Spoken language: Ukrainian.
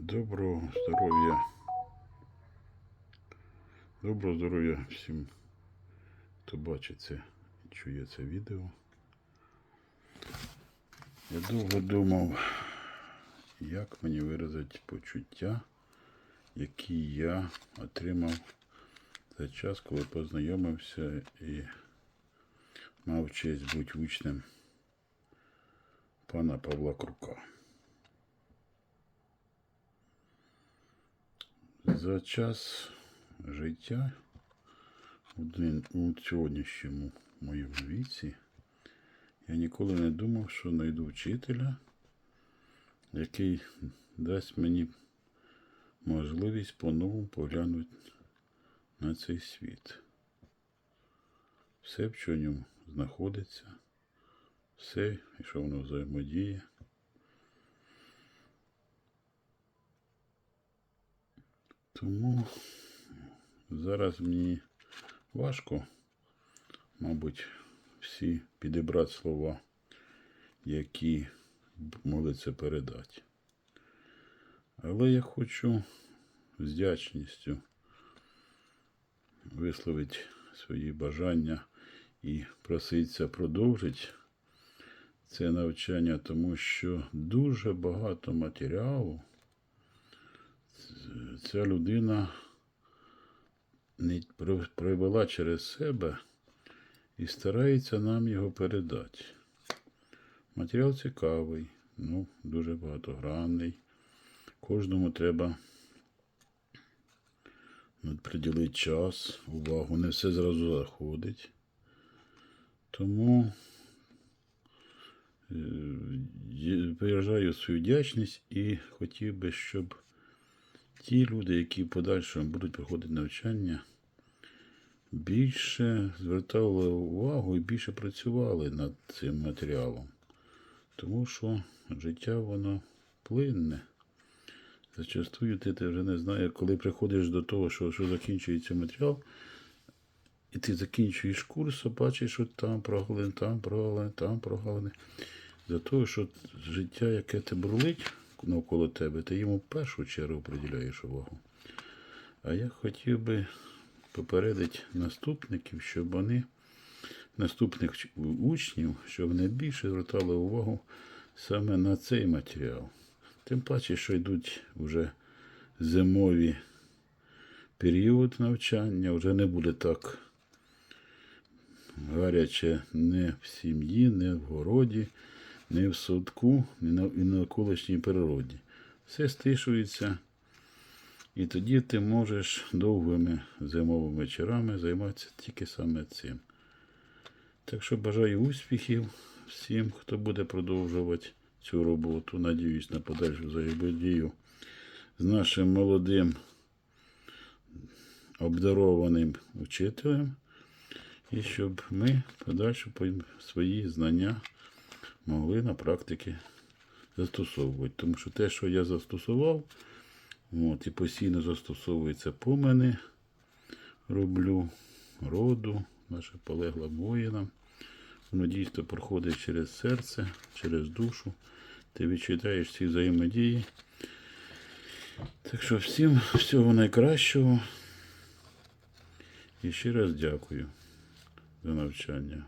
Доброго здоров'я. Доброго здоров'я всім, хто бачить це і чує це відео. Я довго думав, як мені виразити почуття, які я отримав за час, коли познайомився і мав честь бути учнем пана Павла Крука. За час життя у у сьогоднішньому моєму віці я ніколи не думав, що знайду вчителя, який дасть мені можливість по-новому поглянути на цей світ. Все, що в ньому знаходиться, все, що воно взаємодіє. Тому зараз мені важко, мабуть, всі підібрати слова, які могли це передати. Але я хочу з вдячністю висловити свої бажання і проситься продовжити це навчання, тому що дуже багато матеріалу ця людина не про- провела через себе і старається нам його передати. Матеріал цікавий, ну, дуже багатогранний. Кожному треба приділити час, увагу, не все зразу заходить. Тому е, виражаю свою вдячність і хотів би, щоб ті люди, які в подальшому будуть проходити навчання, більше звертали увагу і більше працювали над цим матеріалом. Тому що життя воно плинне. Зачастую ти, ти вже не знаєш, коли приходиш до того, що, що закінчується матеріал, і ти закінчуєш курс, а бачиш, що там прогалини, там прогалини, там прогалини. За того, що життя, яке те бурлить навколо тебе, ти йому в першу чергу приділяєш увагу. А я хотів би попередити наступників, щоб вони, наступних учнів, щоб вони більше звертали увагу саме на цей матеріал. Тим паче, що йдуть вже зимові період навчання, вже не буде так гаряче не в сім'ї, не в городі, не в садку, не на, і на навколишній природі. Все стишується, і тоді ти можеш довгими зимовими вечорами займатися тільки саме цим. Так що бажаю успіхів всім, хто буде продовжувати цю роботу. Надіюсь на подальшу взаємодію з нашим молодим обдарованим вчителем. І щоб ми подальше по- свої знання могли на практиці застосовувати. Тому що те, що я застосував, от, і постійно застосовується по мене, роблю роду, наша полегла воїнам. Воно дійсно проходить через серце, через душу. Ти відчуваєш ці взаємодії. Так що всім всього найкращого. І ще раз дякую за навчання.